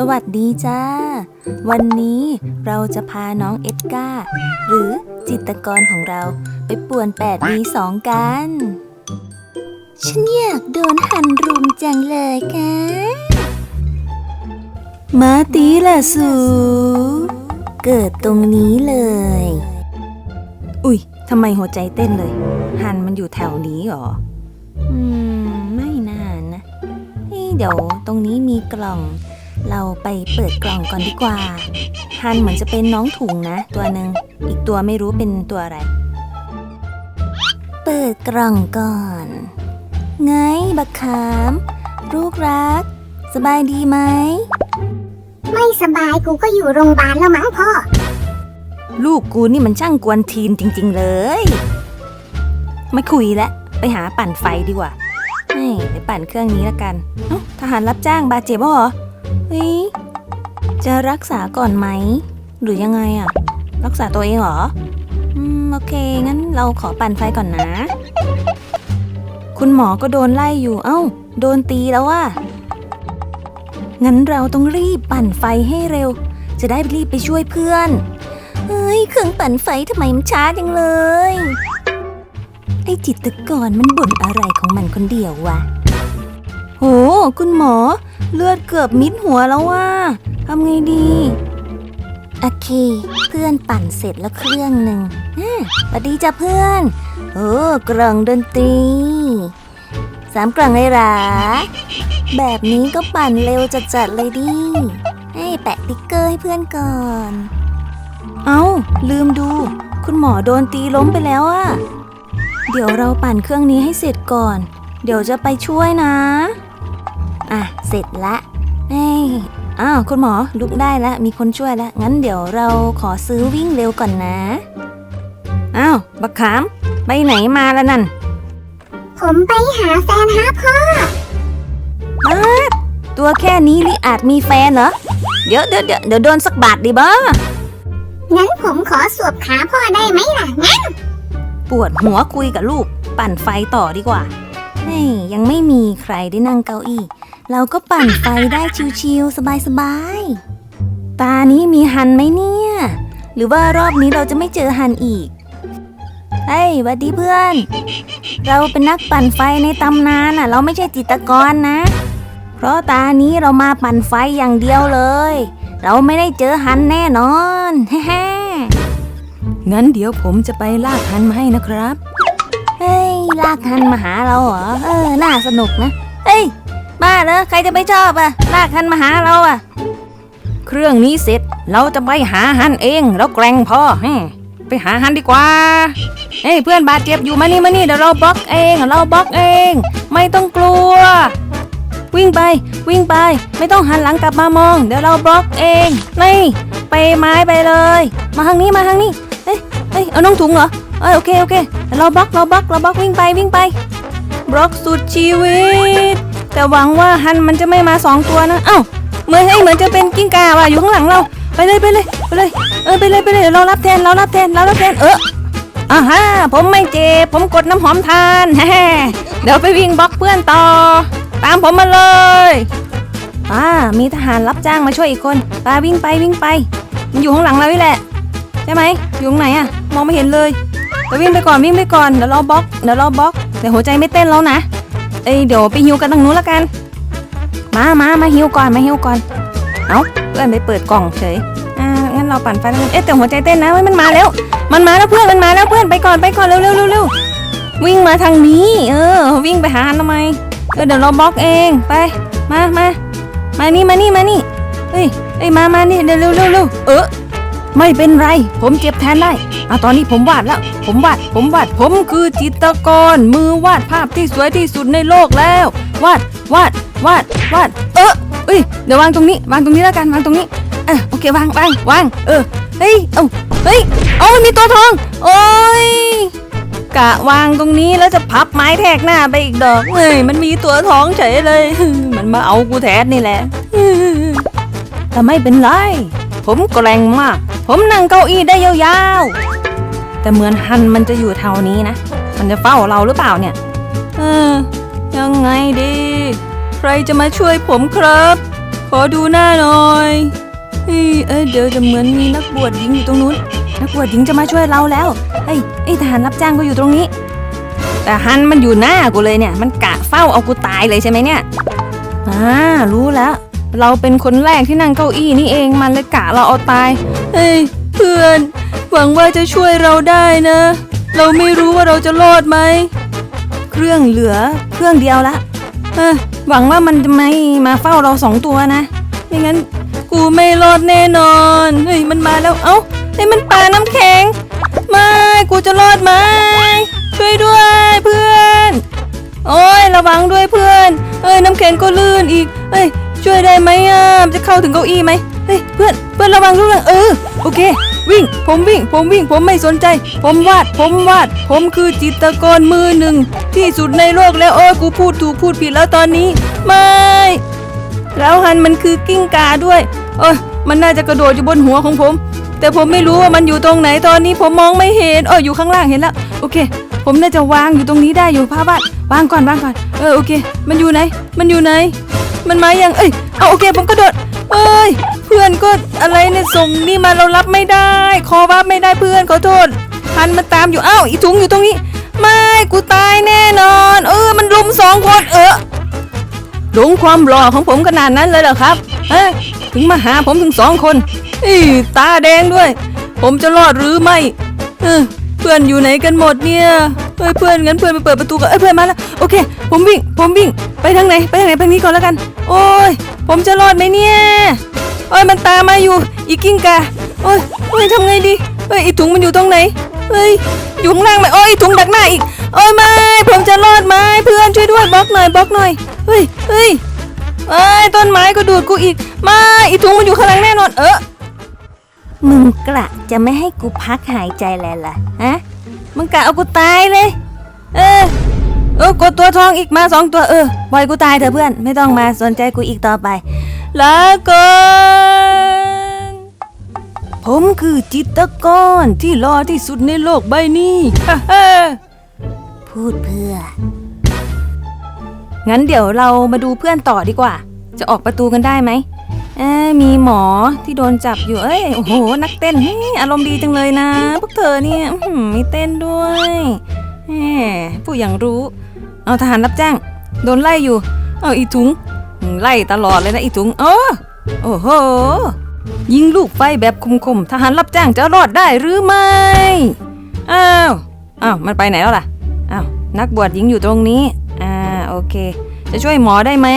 สวัสดีจ้า วันนี้เราจะพาน้องเอ็ดก้า หรือจิตกรของเราไปป่วน8มี2กัน ฉันอยากโดนหันรุมจังเลยค่ะมาตีละสู เกิดตรงนี้เลย อุ๊ยทำไมหัวใจเต้นเลย หันมันอยู่แถวนี้เหรอ อืม ไม่นานนะเดี๋ยวตรงนี้มีกล่อง เราไปเปิดกล่องก่อนดีกว่า ฮันเหมือนจะเป็นน้องถุงนะ ตัวหนึ่งอีกตัวไม่รู้เป็นตัวอะไร เปิดกล่องก่อน ไงบักขามลูกรัก สบายดีไหม ไม่สบายกูก็อยู่โรงพยาบาลแล้วมั้งพ่อ ลูกกูนี่มันช่างกวนทีนจริง ๆ เลย ไม่คุยแล้วไปหาปั่นไฟดีกว่าเฮ้ยไปปั่นเครื่องนี้ละกันเอ้าทหารรับจ้างบาดเจ็บเหรอ เฮ้ยจะรักษาก่อนไหม หรือยังไงอะรักษาตัวเองเหรอ อืม โอเค งั้นเราขอปั่นไฟก่อนนะ คุณหมอก็โดนไล่อยู่เอ้า โดนตีแล้วว่ะงั้นเราต้องรีบปั่นไฟให้เร็ว จะได้รีบไปช่วยเพื่อน เฮ้ย เครื่องปั่นไฟทำไมมันช้าจังเลย ไอ้จิตรกรมันบ่นอะไรของมันคนเดียววะ โห คุณหมอ เลือดเกือบมิดหัวแล้วว่าทำไงดี โอเค เพื่อนปั่นเสร็จแล้วเครื่องหนึ่งอะสวัสดีจ้ะเพื่อน โอ้กล่องดนตรี สามกล่องเลยหรอ แบบนี้ก็ปั่นเร็วจัดๆเลยดิ ให้แปะติ๊กเกอร์ให้เพื่อนก่อน เอา้า ลืมดู คุณหมอโดนตีล้มไปแล้วอะเดี๋ยวเราปั่นเครื่องนี้ให้เสร็จก่อน เดี๋ยวจะไปช่วยนะ อะ เสร็จละเอ้ยอ้าว คุณหมอลุกได้แล้วมีคนช่วยแล้วงั้นเดี๋ยวเราขอซื้อวิ่งเร็วก่อนนะ อ้าว บักขาม ไปไหนมาแล้วนั่นผมไปหาแฟนฮะพ่อตัวแค่นี้ลิอาจมีแฟนเหรอ เดี๋ยวเดี๋ยวเดี๋ยวเดี๋ยวโดนสักบาทดิบ้างั้นผมขอสวบขาพ่อได้ไหมล่ะงั้น ปวดหัวคุยกับลูก ปั่นไฟต่อดีกว่าเฮ้ยยังไม่มีใครได้นั่งเก้าอี้ เราก็ปั่นไฟได้ชิวๆสบายๆ ตานี้มีฮันไหมเนี่ย หรือว่ารอบนี้เราจะไม่เจอฮันอีก เฮ้ยวัดดีเพื่อน เราเป็นนักปั่นไฟในตำนานน่ะ เราไม่ใช่จิตกรนะ เพราะตานี้เรามาปั่นไฟอย่างเดียวเลย เราไม่ได้เจอฮันแน่นอนแฮ่งั้นเดี๋ยวผมจะไปลากฮันมาให้นะครับ เฮ้ยลากฮันมาหาเราเหรอ เออ น่าสนุกนะ เฮ้ย บ้าเหรอใครจะไปชอบอะลากฮันมาหาเราอะเครื่องนี้เสร็จเราจะไปหาฮันเองเราแกร่งพ่อฮะไปหาฮันดีกว่าเฮ้ยเพื่อนบาดเจ็บอยู่มานี่มานี่เดี๋ยวเราบล็อกเอง เราบล็อกเอง ไม่ต้องกลัว วิ่งไปวิ่งไป ไม่ต้องหันหลังกลับมามอง เดี๋ยวเราบล็อกเองนี่ไปไม้ไปเลย มาทางนี้มาทางนี้เฮ้ยเฮ้ยเอาน้องถุงเหรอเอ้ยโอเคโอเคเราบล็อกเราบล็อกเราบล็อกวิ่งไปวิ่งไปบล็อกสุดชีวิต แต่หวังว่าฮันมันจะไม่มาสองตัวนะ เอ้าเหมือนให้เหมือนจะเป็นกิ้งก่าว่ะอยู่ข้างหลังเรา ไปเลยไปเลยไปเลย เออไปเลยไปเลยเรารับแทนเรารับแทนเรารับแทนเอออ่าฮะผมไม่เจ็บผมกดน้ำหอมทานแฮเดี๋ยวไปวิ่งบล็อกเพื่อนต่อ ตามผมมาเลยอ่ามีทหารรับจ้างมาช่วยอีกคนปาวิ่งไปวิ่งไป มันอยู่ข้างหลังเรานี่แหละ ใช่ไหมอยู่ตรงไหนอะมองไม่เห็นเลยแต่วิ่งไปก่อนวิ่งไปก่อนเดี๋ยวเราบล็อกเดี๋ยวเราบล็อกแต่หัวใจไม่เต้นแล้วนะ เอ้ยเดี๋ยวไปฮิวกันทางนู้นละกัน มามามาฮิวก่อนมาฮิวก่อน เอาเพื่อนไปเปิดกล่องเฉยอ่างั้นเราปั่นไฟแล้วกันเอ๊ะแต่หัวใจเต้นนะมันมาแล้ว มันมาแล้วเพื่อนมันมาแล้วเพื่อนไปก่อนไปก่อนเร็วเร็วเร็วเร็ววิ่งมาทางนี้ เออ วิ่งไปหาทำไมเออเดี๋ยวเราบล็อกเองไป มามามานี่มานี่มานี่เฮ้ยเอ้ยมามานี่เร็วเร็วเร็วเร็วเออ ไม่เป็นไร ผมเจ็บแทนได้อะตอนนี้ผมวาดแล้ว ผมวาด ผมวาด ผมคือจิตรกร มือวาดภาพที่สวยที่สุดในโลกแล้ว วาด วาด วาด วาด เออเอ้ย เดี๋ยววางตรงนี้ วางตรงนี้แล้วกัน วางตรงนี้ เออโอเควาง วาง วาง เออ เฮ้ย เอ้า เฮ้ย เอ้ามีตัวทอง โอ้ยกะวางตรงนี้แล้วจะพับไม้แทกหน้าไปอีกดอกเฮ้ย มันมีตัวท้องเฉยเลย มันมาเอากูแทนนี่แหละ แต่ไม่เป็นไร ผมแกร่งมาก ผมนั่งเก้าอี้ได้ยาวๆ แต่เหมือนฮันมันจะอยู่แถวนี้นะ มันจะเฝ้าเราหรือเปล่าเนี่ย เออ ยังไงดี ใครจะมาช่วยผมครับ ขอดูหน้าหน่อยเฮ้ยเอ้ยเดี๋ยวจะเหมือนมีนักบวชหญิงอยู่ตรงนู้น นักบวชหญิงจะมาช่วยเราแล้ว เฮ้ยไอทหารรับจ้างก็อยู่ตรงนี้ แต่ฮันมันอยู่หน้ากูเลยเนี่ย มันกะเฝ้าเอากูตายเลยใช่ไหมเนี่ย อ่า รู้แล้ว เราเป็นคนแรกที่นั่งเก้าอี้นี่เองมันเลยกะเราเอาตาย เฮ้ยเพื่อน หวังว่าจะช่วยเราได้นะ เราไม่รู้ว่าเราจะรอดไหม เครื่องเหลือเครื่องเดียวละเออหวังว่ามันจะไม่มาเฝ้าเราสองตัวนะไม่งั้นกูไม่รอดแน่นอน เฮ้ยมันมาแล้ว เอ้าเฮ้ยมันปาน้ำแข็ง ไม่ กูจะรอดไหมช่วยด้วยเพื่อน โอ้ยระวังด้วยเพื่อน เอ้ยน้ำแข็งก็ลื่นอีก เอ้ย ช่วยได้ไหมอะจะเข้าถึงเก้าอี้ไหมเฮ้ยเพื่อนเพื่อนระวังด้วยเออโอเค วิ่ง ผมวิ่ง ผมวิ่ง ผมไม่สนใจ ผมวาด ผมวาด ผมคือจิตรกรมือหนึ่ง ที่สุดในโลกแล้วโอ้กูพูดถูกพูดผิดแล้วตอนนี้ ไม่แล้วฮันมันคือกิ้งกาด้วย เอ้ยมันน่าจะกระโดดอยู่บนหัวของผม แต่ผมไม่รู้ว่ามันอยู่ตรงไหนตอนนี้ผมมองไม่เห็นเอออยู่ข้างล่างเห็นแล้วโอเค ผมน่าจะวางอยู่ตรงนี้ได้อยู่ผ้าบ้านวางก่อนวางก่อน เออโอเค มันอยู่ไหน มันอยู่ไหน มันมายังเอ้ยเอาโอเคผมกระโดดเอ้ยเพื่อนก็อะไรเนี่ยส่งนี่มาเรารับไม่ได้ คอวับไม่ได้เพื่อนขอโทษฮันมันตามอยู่อ้าวอีถุงอยู่ตรงนี้ ไม่กูตายแน่นอน เออมันรุมสองคนเออหลงความหล่อของผมขนาดนั้นเลยเหรอครับฮะถึงมาหาผมถึงสองคนอีตาแดงด้วย ผมจะรอดหรือไม่เออเพื่อนอยู่ไหนกันหมดเนี่ย เฮ้ยเพื่อนงั้นเพื่อนไปเปิดประตูกันเอ้ยเพื่อนมาแล้วโอเค ผมวิ่งผมวิ่งไปทางไหนไปทางไหนไปทางนี้ก่อนแล้วกัน โอ้ยผมจะรอดไหมเนี่ยโอ้ยมันตามมาอยู่อีกิ้งกาโอ้ยโอ้ยทำไงดีเฮ้ยอีถุงมันอยู่ตรงไหนเฮ้ยอยู่ข้างล่างไหมโอ้ยถุงดักหน้าอีกโอ้ยไม่ผมจะรอดไหมเพื่อนช่วยด้วยบล็อกหน่อยบล็อกหน่อยเฮ้ยเฮ้ยเอ้ยต้นไม้ก็ดูดกูอีกมาอีถุงมันอยู่ข้างหลังแน่นอนเออมึงกะจะไม่ให้กูพักหายใจแล้วล่ะฮะ มึงกะเอากูตายเลย เออเออกดตัวทองอีกมาสองตัวเออปล่อยกูตายเถอะเพื่อน ไม่ต้องมาสนใจกูอีกต่อไปลาก่อนผมคือจิตรกรที่รอที่สุดในโลกใบนี้พูดเพื่อ งั้นเดี๋ยวเรามาดูเพื่อนต่อดีกว่า จะออกประตูกันได้ไหม เอ้มีหมอที่โดนจับอยู่เอ้ยโอ้โหนักเต้นเฮ้อารมณ์ดีจังเลยนะ พวกเธอเนี่ยมีเต้นด้วยแหมผู้อย่างรู้ เอาทหารรับจ้างโดนไล่อยู่เอาอีถุง ไล่ตลอดเลยนะอีถุง เออโอ้โห ยิงลูกไฟแบบคมๆทหารรับจ้างจะรอดได้หรือไม่อ้าวอ้าวมันไปไหนแล้วล่ะอ้าวนักบวชหญิงอยู่ตรงนี้อ่าโอเค จะช่วยหมอได้ไหม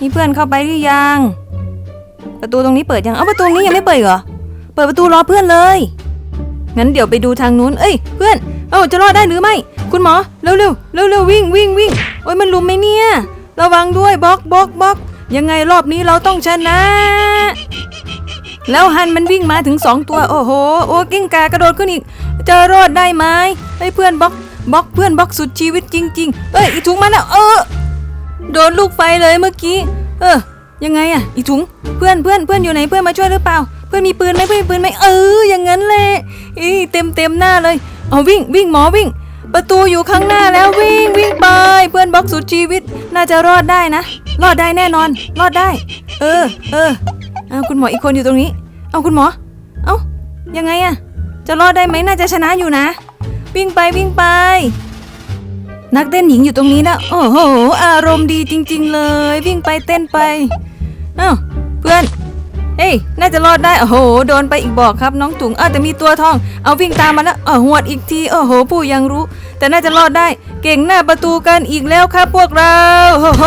มีเพื่อนเข้าไปหรือยัง ประตูตรงนี้เปิดยัง เอาประตูนี้ยังไม่เปิดเหรอ เปิดประตูรอเพื่อนเลย งั้นเดี๋ยวไปดูทางนู้น เอ้ย เพื่อน เอ้าจะรอดได้หรือไม่ คุณหมอ เร็วเร็วเร็วเร็ววิ่งวิ่งวิ่งโอ้ยมันลุมไหมเนี่ย ระวังด้วยบล็อกบล็อกบล็อก ยังไงรอบนี้เราต้องชนะ แล้วฮันมันวิ่งมาถึงสองตัว โอ้โห โอ้กิ้งกากระโดดขึ้นอีก จะรอดได้ไหมไอ้เพื่อนบล็อกบล็อกเพื่อนบล็อกสุดชีวิตจริง ๆ เอ้ยอีถุงมาแล้วเออ โดนลูกไฟเลยเมื่อกี้ เออ ยังไงอะอีถุงเพื่อนเพื่อนเพื่อนอยู่ไหนเพื่อนมาช่วยหรือเปล่า เพื่อนมีปืนไหมเพื่อนมีปืนไหมเออ อย่างนั้นแหละอีเต็มเต็มหน้าเลย เอาวิ่งวิ่งหมอวิ่ง ประตูอยู่ข้างหน้าแล้ววิ่งวิ่งไป เพื่อนบล็อกสุดชีวิต น่าจะรอดได้นะ รอดได้แน่นอน รอดได้ เออ เออเอาคุณหมออีกคนอยู่ตรงนี้ เอาคุณหมอ เอายังไงอะจะรอดได้ไหมน่าจะชนะอยู่นะ วิ่งไปวิ่งไป นักเต้นหญิงอยู่ตรงนี้นะโอ้โห อารมณ์ดีจริง ๆ เลย วิ่งไปเต้นไป อ้าเพื่อน เฮ้ย น่าจะรอดได้โอ้โห โดนไปอีกบอกครับน้องถุงเออแต่มีตัวทอง เอาวิ่งตามมาแล้วเออหวดอีกทีโอ้โห ผู้ยังรู้ แต่น่าจะรอดได้ เก่งหน้าประตูกันอีกแล้วครับพวกเราโอ้โห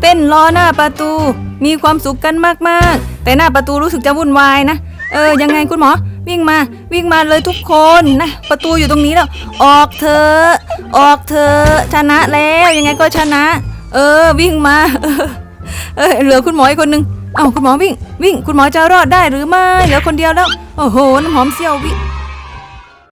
เต้นรอหน้าประตู มีความสุขกันมากๆ แต่หน้าประตูรู้สึกจะวุ่นวายนะ เออ ยังไงคุณหมอ วิ่งมา วิ่งมาเลยทุกคนนะ ประตูอยู่ตรงนี้แล้ว ออกเถอะออกเถอะชนะแล้ว ยังไงก็ชนะ เออ วิ่งมา เออ เออเหลือคุณหมออีกคนนึงเอ้าคุณหมอวิ่ง วิ่ง คุณหมอจะรอดได้หรือไม่เหลือคนเดียวแล้ว โอ้โหน้ำหอมเซี่ยววิ